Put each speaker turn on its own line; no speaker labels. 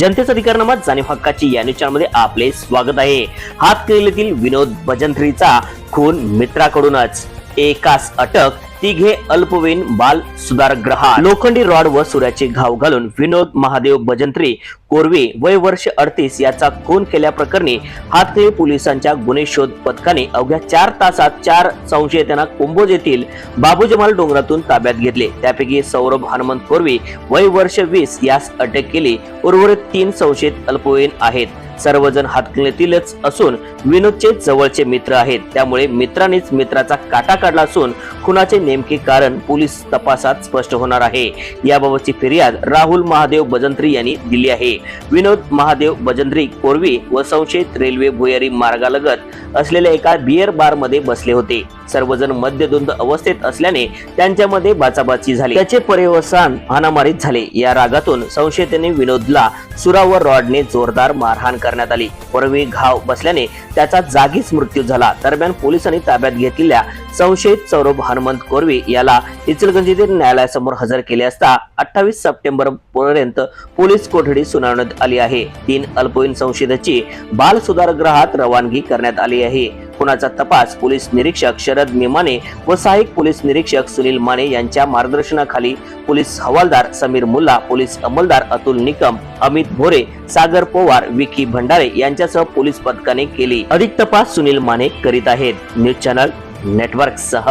जनतेचा अधिकारनामा जाणीव हक्काची या न्यूज चॅनलमध्ये आपले स्वागत आहे. हातकणंगलेतील विनोद भजंत्रीचा खून मित्राकडूनच. एकास अटक तिघे अल्पवयीन बाल सुधारग्रहा लोखंडी रॉड व सुऱ्याचे घाव घालून विनोद महादेव भजंत्री कोरवे वय वर्ष अडतीस याचा खून केल्याप्रकरणी हातकळी पोलिसांच्या गुन्हे शोध पथकाने अवघ्या चार तासात चार संशयितांना कुंभोज येथील बाबूजमाल डोंगरातून ताब्यात घेतले. त्यापैकी सौरभ हनुमंत कोरवे वय वर्ष वीस यास अटक केली. उर्वरित तीन संशयित अल्पवयीन आहेत. सर्वजण हातकणीतीलच असून विनोदचे जवळचे मित्र आहेत. त्यामुळे मित्रानेच मित्राचा काटा काढला असून खुनाचे नेमके कारण पोलीस तपासात स्पष्ट होणार आहे. याबाबतची फिर्याद राहुल महादेव बजंत्री यांनी दिली आहे. विनोद महादेव बजंत्री कोरवी व संशयित रेल्वे भुयारी मार्गालगत असलेल्या एका बियर बारमध्ये बसले होते. सर्वजण मद्यधुंद अवस्थेत असल्याने त्यांच्यामध्ये बाचाबाची झाली. त्याचे पर्यवसान हानामारीत झाले. या रागातून संशयितांनी विनोदला सुरा व रॉडने जोरदार मारहाण करण्यात आली. परवे घाव बसल्याने त्याचा जागीच मृत्यू झाला. दरम्यान पोलिसांनी ताब्यात घेतलेल्या संशयित सौरभ हनुमंत कोरवी याला इचलगंजीतील न्यायालयासमोर हजर केले असता अठ्ठावीस सप्टेंबर पर्यंत पोलीस कोठडी सुनावण्यात आली आहे. तीन अल्पवयीन संशयिताची बाल सुधारगृहात रवानगी करण्यात आली आहे. खुनाचा तपास पोलीस निरीक्षक शरद निमाने व सहाय्यक पोलीस निरीक्षक सुनील माने यांच्या मार्गदर्शनाखाली पोलीस हवालदार समीर मुल्ला पोलीस अंमलदार अतुल निकम अमित भोरे सागर पोवार विकी भंडारे यांच्यासह पोलीस पथकाने केली. अधिक तपास सुनील माने करीत आहेत. न्यूज चॅनल नेटवर्क सह